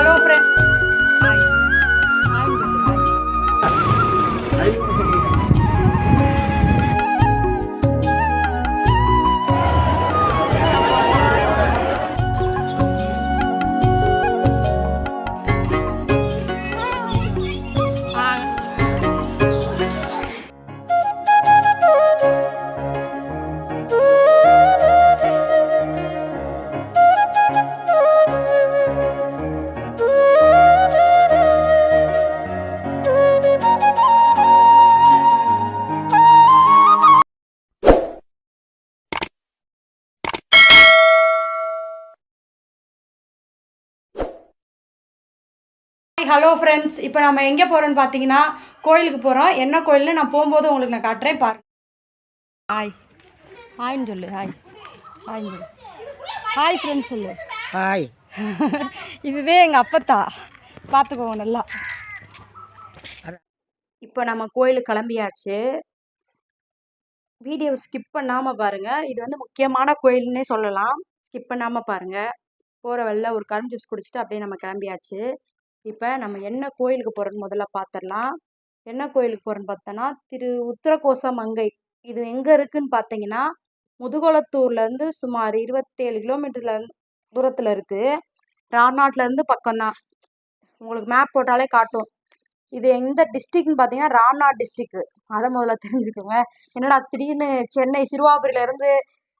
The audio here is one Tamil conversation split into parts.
ஹலோ ஹலோ ஃப்ரெண்ட்ஸ் இப்போ நம்ம எங்கே போகிறோம்னு பார்த்தீங்கன்னா கோயிலுக்கு போகிறோம் என்ன கோயில்னு நான் போகும்போது உங்களுக்கு நான் காட்டுறேன். பாருங்க. ஹாய் ஹாய்ன்னு சொல்லு ஹாய் ஹாய்ன்னு சொல்லு. ஹாய் ஃப்ரெண்ட்ஸ் சொல்லு. ஹாய் இதுவே எங்கள் அப்பத்தா. பார்த்துக்கோங்க நல்லா. இப்போ நம்ம கோயிலுக்கு கிளம்பியாச்சு. வீடியோ ஸ்கிப் பண்ணாமல் பாருங்கள் இது வந்து முக்கியமான கோயில்னே சொல்லலாம். ஸ்கிப் பண்ணாமல் பாருங்கள் போகிற வழில ஒரு கரும்பு ஜூஸ் குடிச்சிட்டு அப்படியே நம்ம கிளம்பியாச்சு. இப்போ நம்ம என்ன கோயிலுக்கு போகிறோன்னு முதல்ல பார்த்துடலாம் என்ன கோயிலுக்கு போகிறோன்னு பார்த்தோன்னா திரு உத்தரகோச மங்கை. இது எங்கே இருக்குதுன்னு பார்த்தீங்கன்னா முதுகுளத்தூர்லேருந்து சுமார் இருபத்தேழு கிலோமீட்டரில் தூரத்தில் இருக்குது ராம்நாட்லேருந்து பக்கம்தான். உங்களுக்கு மேப் போட்டாலே காட்டும். இது எந்த டிஸ்ட்ரிக்ட்னு பார்த்தீங்கன்னா ராம்நாத் டிஸ்ட்ரிக்கு அதை முதல்ல தெரிஞ்சுக்கோங்க. என்னடா திடீர்னு சென்னை சிறுவாபுரியிலேருந்து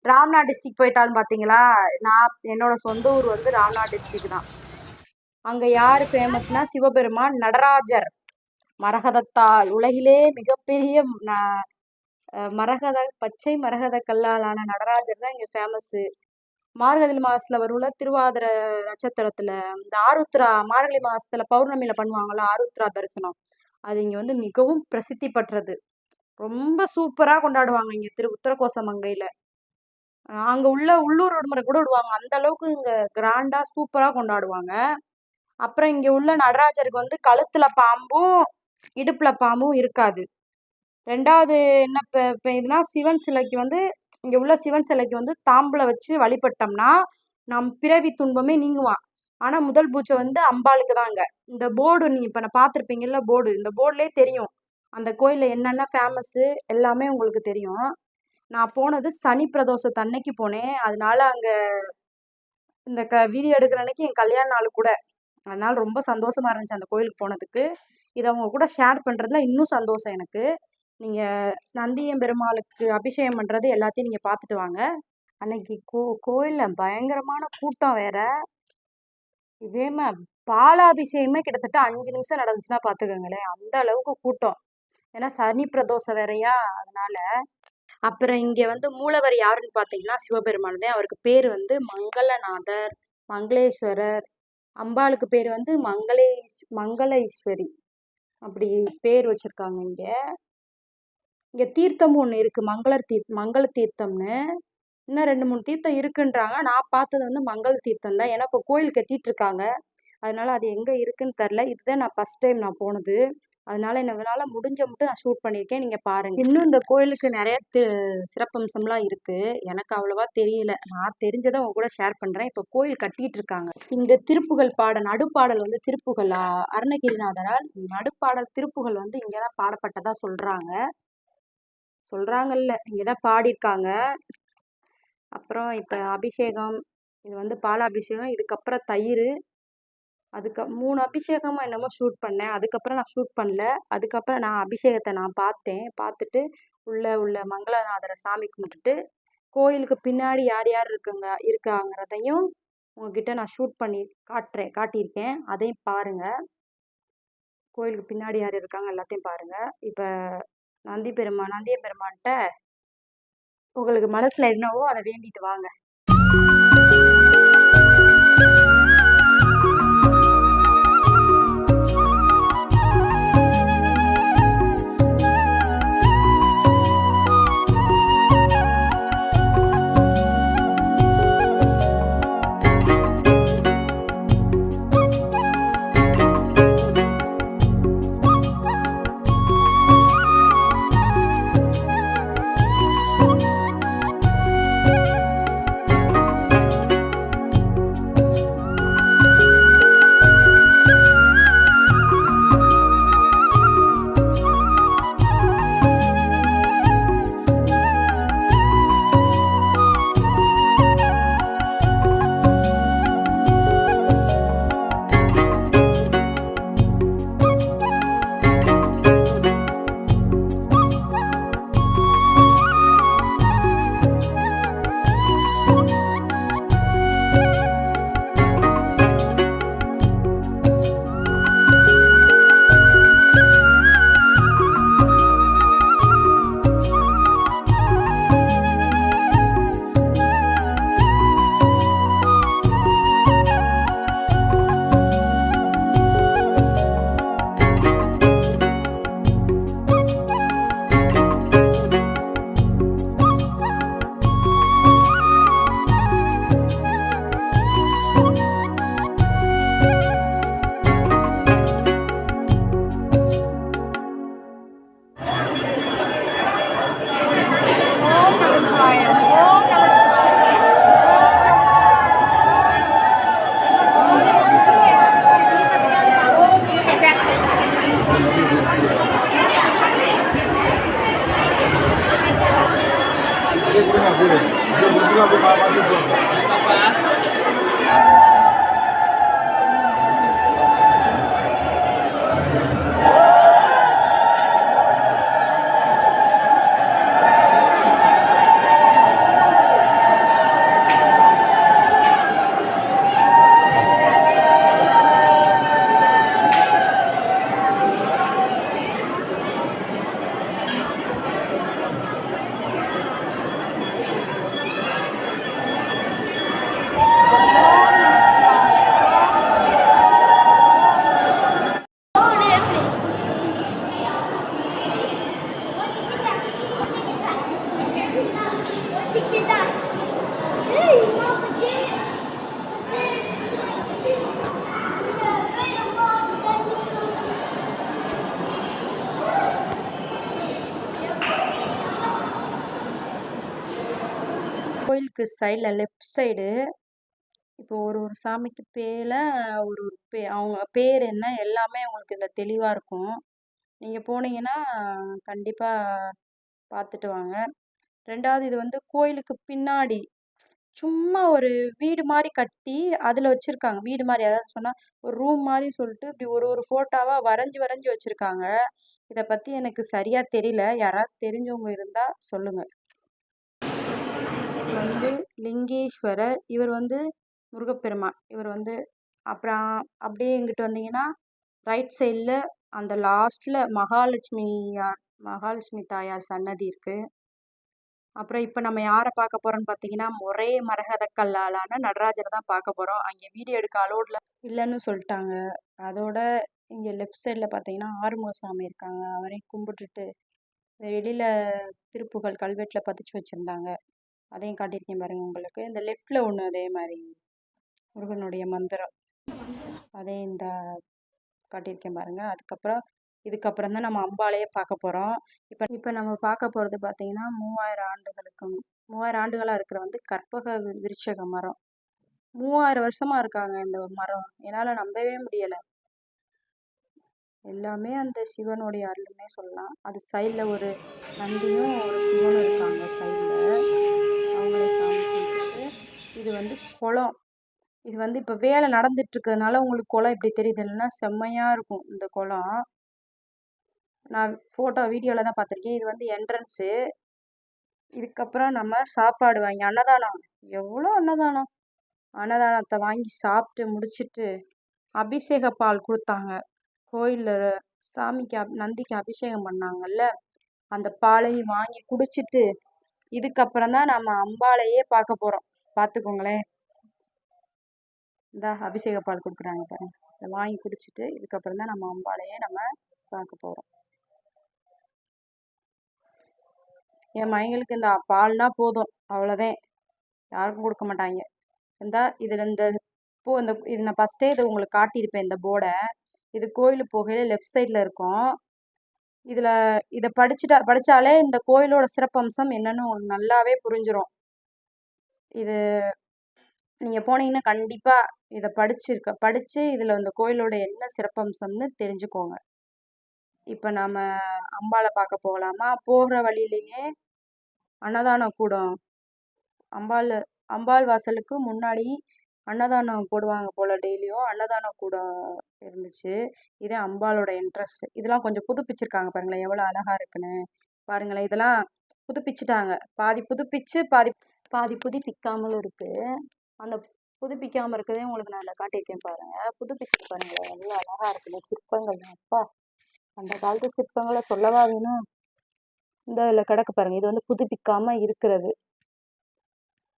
ராம்நாத் டிஸ்ட்ரிக் போயிட்டாலும் பார்த்தீங்களா நான் என்னோட சொந்த ஊர் வந்து ராம்நாத் டிஸ்ட்ரிக் தான். அங்கே யார் ஃபேமஸ்னா சிவபெருமான் நடராஜர். மரகதத்தால் உலகிலே மிகப்பெரிய ந- மரகத பச்சை மரகத கல்லாலான நடராஜர் தான் இங்கே ஃபேமஸ்ஸு மார்கழி மாதத்தில் வருவல திருவாதிர நட்சத்திரத்தில் இந்த ஆருத்ரா மார்கழி மாதத்துல பௌர்ணமியில் பண்ணுவாங்கள்ல ஆருத்ரா தரிசனம். அது இங்கே வந்து மிகவும் பிரசித்தி பெற்றது. ரொம்ப சூப்பராக கொண்டாடுவாங்க இங்கே திரு உத்தரகோசமங்கையில் அங்கே உள்ள உள்ளூர் விடுமுறை கூட விடுவாங்க. அந்த அளவுக்கு இங்கே கிராண்டாக சூப்பராக கொண்டாடுவாங்க. அப்புறம் இங்கே உள்ள நடராஜருக்கு வந்து கழுத்தில் பாம்பும் இடுப்பில் பாம்பும் இருக்காது. ரெண்டாவது என்ன இப்போ இதுனா சிவன் சிலைக்கு வந்து இங்கே உள்ள சிவன் சிலைக்கு வந்து தாம்பில் வச்சு வழிபட்டோம்னா நம் பிறவி துன்பமே நீங்குவான். ஆனால் முதல் பூஜை வந்து அம்பாளுக்கு தாங்க. இந்த போர்டு நீங்கள் இப்போ நான் பார்த்துருப்பீங்கல்ல போர்டு இந்த போர்டுலேயே தெரியும். அந்த கோயிலில் என்னென்ன ஃபேமஸ்ஸு எல்லாமே உங்களுக்கு தெரியும். நான் போனது சனி பிரதோஷத்து அன்னைக்கு போனேன். அதனால அங்கே இந்த க வீடியோ எடுக்கிற அன்னைக்கு என் கல்யாண நாள் கூட. அதனால் ரொம்ப சந்தோஷமாக இருந்துச்சு அந்த கோயிலுக்கு போனதுக்கு. இதை அவங்க கூட ஷேர் பண்ணுறதுல இன்னும் சந்தோஷம் எனக்கு. நீங்கள் நந்தியம் பெருமாளுக்கு அபிஷேகம் பண்ணுறது எல்லாத்தையும் நீங்கள் பார்த்துட்டு வாங்க. அன்னைக்கு கோ கோயிலில் பயங்கரமான கூட்டம் வேற. இதேமே பாலாபிஷேகமே கிட்டத்தட்ட அஞ்சு நிமிஷம் நடந்துச்சுன்னா பார்த்துக்கோங்களேன் அந்த அளவுக்கு கூட்டம். ஏன்னா சனி பிரதோஷம் வேறையா அதனால. அப்புறம் இங்கே வந்து மூலவர் யாருன்னு பார்த்தீங்கன்னா சிவபெருமான் தான். அவருக்கு பேர் வந்து மங்களநாதர் மங்களேஸ்வரர் அம்பாளுக்கு பேர் வந்து மங்களேஸ் மங்களேஸ்வரி. அப்படி பேர் வச்சுருக்காங்க இங்கே. இங்கே தீர்த்தம் ஒன்று இருக்குது மங்கள தீர் மங்கள தீர்த்தம்னு. இன்னும் ரெண்டு மூணு தீர்த்தம் இருக்குன்றாங்க. நான் பார்த்தது வந்து மங்கள தீர்த்தம் தான். ஏன்னா இப்போ கோயில் கட்டிகிட்ருக்காங்க இருக்காங்க. அதனால அது எங்கே இருக்குன்னு தெரில இதுதான் நான் ஃபர்ஸ்ட் டைம் நான் போனது. அதனால என்னால முடிஞ்ச மட்டும் நான் ஷூட் பண்ணியிருக்கேன் நீங்க பாருங்க. இன்னும் இந்த கோயிலுக்கு நிறைய சிறப்பம்சம்லாம் இருக்கு. எனக்கு அவ்வளவா தெரியல. நான் தெரிஞ்சதை உங்க கூட ஷேர் பண்றேன். இப்போ கோயில் கட்டிட்டு இருக்காங்க. இந்த திருப்புகழ் பாட நடுப்பாடல் வந்து திருப்புகழ் அருணகிரிநாதரால் நடுப்பாடல் திருப்புகழ் வந்து இங்கதான் பாடப்பட்டதா சொல்றாங்க. சொல்றாங்கல்ல இங்கதான் பாடியிருக்காங்க. அப்புறம் இப்போ அபிஷேகம் இது வந்து பாலாபிஷேகம் இதுக்கப்புறம் தயிர். அதுக்கு மூணு அபிஷேகமாக என்னமோ ஷூட் பண்ணேன். அதுக்கப்புறம் நான் ஷூட் பண்ணல. அதுக்கப்புறம் நான் அபிஷேகத்தை நான் பார்த்தேன். பார்த்துட்டு உள்ள உள்ள மங்களநாதரை சாமி கும்பிட்டுட்டு கோயிலுக்கு பின்னாடி யார் யார் இருக்குங்க இருக்காங்கிறதையும் உங்ககிட்ட நான் ஷூட் பண்ணி காட்டுறேன் காட்டியிருக்கேன். அதையும் பாருங்கள் கோயிலுக்கு பின்னாடி யார் இருக்காங்க எல்லாத்தையும் பாருங்கள் இப்போ நந்தி பெருமான் நந்திய பெருமான்கிட்ட உங்களுக்கு மனசில் என்னவோ அதை வேண்டிட்டு வாங்க. Fábio Barbarizão. கோயிலுக்கு சைடில் லெஃப்ட் சைடு இப்போ ஒரு ஒரு சாமிக்கு பேரில் ஒரு ஒரு பே அவங்க பேர் என்ன எல்லாமே உங்களுக்கு இதில் தெளிவாக இருக்கும். நீங்கள் போனீங்கன்னா கண்டிப்பாக பார்த்துட்டு வாங்க. ரெண்டாவது இது வந்து கோயிலுக்கு பின்னாடி சும்மா ஒரு வீடு மாதிரி கட்டி அதில் வச்சுருக்காங்க. வீடு மாதிரி அதாவது சொன்னால் ஒரு ரூம் மாதிரி சொல்லிட்டு இப்படி ஒரு ஒரு ஃபோட்டோவாக வரைஞ்சி வரைஞ்சி வச்சுருக்காங்க. இதை பற்றி எனக்கு சரியாக தெரியல. யாராவது தெரிஞ்சவங்க இருந்தால் சொல்லுங்கள் வந்து லிங்கேஸ்வரர் இவர் வந்து முருகப்பெருமான். இவர் வந்து அப்புறம் அப்படியே இங்கிட்டு வந்தீங்கன்னா ரைட் சைடில் அந்த லாஸ்ட்டில் மகாலட்சுமியார் மகாலட்சுமி தாயார் சன்னதி இருக்குது அப்புறம் இப்போ நம்ம யாரை பார்க்க போகிறோன்னு பார்த்தீங்கன்னா ஒரே மரகத கல்லாலான நடராஜரை தான் பார்க்க போகிறோம் அங்கே வீடியோ எடுக்க அலோடில் இல்லைன்னு சொல்லிட்டாங்க. அதோட இங்கே லெஃப்ட் சைடில் பார்த்தீங்கன்னா ஆறுமுகசாமி இருக்காங்க. அவரையும் கும்பிட்டுட்டு வெளியில் திருப்புகள் கல்வெட்டில் பதிச்சு வச்சுருந்தாங்க. அதையும் காட்டியிருக்கேன் பாருங்கள் உங்களுக்கு. இந்த லெஃப்டில் ஒன்று அதே மாதிரி. முருகனுடைய மந்திரம். அதையும் இந்த காட்டியிருக்கேன் பாருங்கள் அதுக்கப்புறம் இதுக்கப்புறம் தான் நம்ம அம்பாலையே பார்க்க போகிறோம் இப்போ இப்போ நம்ம பார்க்க போகிறது பார்த்தீங்கன்னா மூவாயிரம் ஆண்டுகளுக்கு மூவாயிரம் ஆண்டுகளாக இருக்கிற வந்து கற்பக விருட்சக மரம். மூவாயிரம் வருஷமாக இருக்காங்க இந்த மரம். என்னால் நம்பவே முடியலை. எல்லாமே அந்த சிவனுடைய அருள்னே சொல்லலாம். அது சைடில் ஒரு நந்தியும் ஒரு சிவனும் இருக்காங்க சைடில் இது வந்து குளம். இது வந்து இப்போ வேலை நடந்துட்டுருக்கிறதுனால உங்களுக்கு குளம் இப்படி தெரியுது? இல்லைன்னா செம்மையாக இருக்கும் இந்த குளம். நான் ஃபோட்டோ வீடியோவில் தான் பார்த்துருக்கேன். இது வந்து என்ட்ரன்ஸு இதுக்கப்புறம் நம்ம சாப்பாடு வாங்கி அன்னதானம். எவ்வளோ அன்னதானம்? அன்னதானத்தை வாங்கி சாப்பிட்டு முடிச்சுட்டு அபிஷேக பால் கொடுத்தாங்க. கோயிலில் சாமிக்கு அப் நந்திக்கு அபிஷேகம் பண்ணாங்கல்ல. அந்த பாலையும் வாங்கி குடிச்சிட்டு இதுக்கப்புறம் தான் நம்ம அம்பாலையே பார்க்க போகிறோம் பார்த்துக்கோங்களேன் இந்த அபிஷேக பால் கொடுக்குறாங்க பாருங்க. இதை வாங்கி குடிச்சிட்டு இதுக்கப்புறம் தான் நம்ம அம்பாளையே நம்ம பார்க்க போகிறோம் என் மைங்களுக்கு இந்த பால்னா போதும். அவ்வளோதான். யாருக்கும் கொடுக்க மாட்டாங்க. இந்த இதில் இந்த பூ இந்த இது நான் ஃபஸ்ட்டே இது உங்களுக்கு காட்டியிருப்பேன் இந்த போர்டை இது கோயிலுக்கு போகையில் லெஃப்ட் சைடில் இருக்கும். இதில் இதை படிச்சுட்டா படித்தாலே இந்த கோயிலோட சிறப்பம்சம் என்னன்னு உங்களுக்கு நல்லாவே புரிஞ்சிடும் இது நீங்கள் போனீங்கன்னா கண்டிப்பாக இதை படிச்சிருக்க படித்து இதில் இந்த கோயிலோட என்ன சிறப்பம்சம்னு தெரிஞ்சுக்கோங்க. இப்போ நாம் அம்பாளை பார்க்க போகலாமா? போகிற வழியிலேயே அன்னதான கூடம். அம்பாள் அம்பாள் வாசலுக்கு முன்னாடி அன்னதானம் போடுவாங்க போல் டெய்லியும் அன்னதான கூடம் இருந்துச்சு. இதே அம்பாளோட இன்ட்ரெஸ்ட் இதெல்லாம் கொஞ்சம் புதுப்பிச்சிருக்காங்க பாருங்களேன் எவ்வளோ அழகாக இருக்குன்னு. பாருங்களேன் இதெல்லாம் புதுப்பிச்சிட்டாங்க. பாதி புதுப்பிச்சு பாதி பாதி புதுப்பிக்காமல் இருக்குது அந்த புதுப்பிக்காமல் இருக்கிறதே உங்களுக்கு நான் இதில் காட்டியிருக்கேன் பாருங்கள் புதுப்பிச்சு பாருங்களேன் எவ்வளோ அழகா இருக்குது சிற்பங்கள். அப்பா அந்த காலத்து சிற்பங்களை சொல்லவா வேணும்? இந்த இதில் கிடக்கு பாருங்க. இது வந்து புதுப்பிக்காம இருக்கிறது.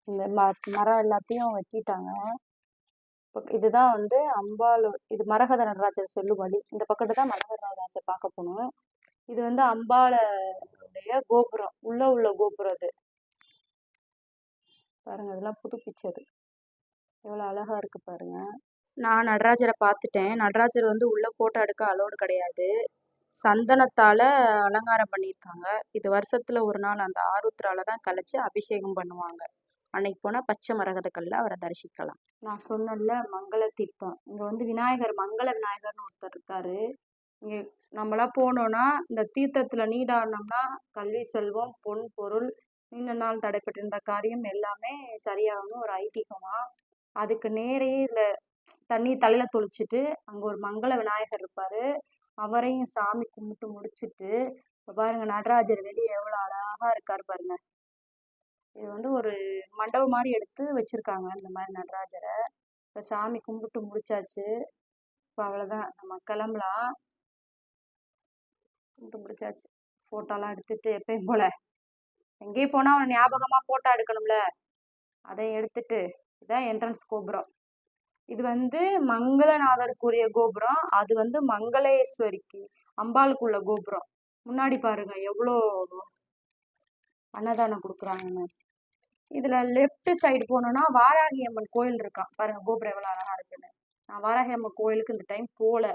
இந்த ம மரம் எல்லாத்தையும் வெட்டிட்டாங்க. இப்போ இதுதான் வந்து அம்பாள் இது மரகத நடராஜர் சொல்லும் வழி. இந்த பக்கத்து தான் மரகத நடராஜர் பார்க்க போகணும் இது வந்து அம்பாளுடைய கோபுரம். உள்ள உள்ள கோபுரம் இது பாருங்க இதெல்லாம் புதுப்பிச்சது எவ்வளோ அழகாக இருக்குது பாருங்கள் நான் நடராஜரை பார்த்துட்டேன். நடராஜர் வந்து உள்ளே ஃபோட்டோ எடுக்க அலோடு கிடையாது. சந்தனத்தால் அலங்காரம் பண்ணியிருக்காங்க. இது வருஷத்தில் ஒரு நாள் அந்த ஆருத்ரால தான் கலைச்சி அபிஷேகம் பண்ணுவாங்க. அன்னைக்கு போனால் பச்சை மரகதக்கல்ல அவரை தரிசிக்கலாம். நான் சொன்னல மங்கள தீர்த்தம். இங்கே வந்து விநாயகர் மங்கள விநாயகர்னு ஒருத்தர் இருக்காரு. இங்கே நம்மளாம் போனோன்னா இந்த தீர்த்தத்தில் நீடாடினோம்னா கல்வி செல்வம் பொன் பொருள் நீண்ட நாள் தடைப்பட்டிருந்த காரியம் எல்லாமே சரியாகணும் ஒரு ஐதீகமாக அதுக்கு நேரே இதில் தண்ணி தலையில் தொளிச்சிட்டு அங்கே ஒரு மங்கள விநாயகர் இருப்பார். அவரையும் சாமி கும்பிட்டு முடிச்சுட்டு இப்போ பாருங்க நடராஜர் வெளியே எவ்வளோ அழகாக இருக்கார் பாருங்க. இது வந்து ஒரு மண்டபம் மாதிரி எடுத்து வச்சுருக்காங்க இந்த மாதிரி நடராஜரை. இப்போ சாமி கும்பிட்டு முடிச்சாச்சு. இப்போ அவ்வளோதான் நம்ம கிளம்பலாம். கும்பிட்டு முடிச்சாச்சு. ஃபோட்டோலாம் எடுத்துகிட்டு எப்பயும் போல். எங்கேயும் போனால் அவனை ஞாபகமாக ஃபோட்டோ எடுக்கணும்ல? அதை எடுத்துட்டு இதான் என்ட்ரன்ஸ் கோபுரம். இது வந்து மங்களநாதருக்குரிய கோபுரம். அது வந்து மங்களேஸ்வரிக்கு அம்பாளுக்குள்ள கோபுரம். முன்னாடி பாருங்க எவ்வளோ அன்னதானம் கொடுக்குறாங்கன்னு. இதில் லெஃப்ட் சைடு போனோம்னா வாராகி அம்மன் கோயில் இருக்கான் பாருங்க கோபுரம் எவ்வளோ அழகாக இருக்குன்னு. நான் வாராகி அம்மன் கோயிலுக்கு இந்த டைம் போகல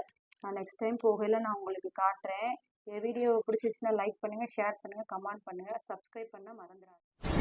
நான் நெக்ஸ்ட் டைம் போகையில் நான் உங்களுக்கு காட்டுறேன். வீடியோ பிடிச்சிச்சுன்னா லைக் பண்ணுங்கள் ஷேர் பண்ணுங்கள் கமெண்ட் பண்ணுங்கள் சப்ஸ்கிரைப் பண்ண மறந்துடாது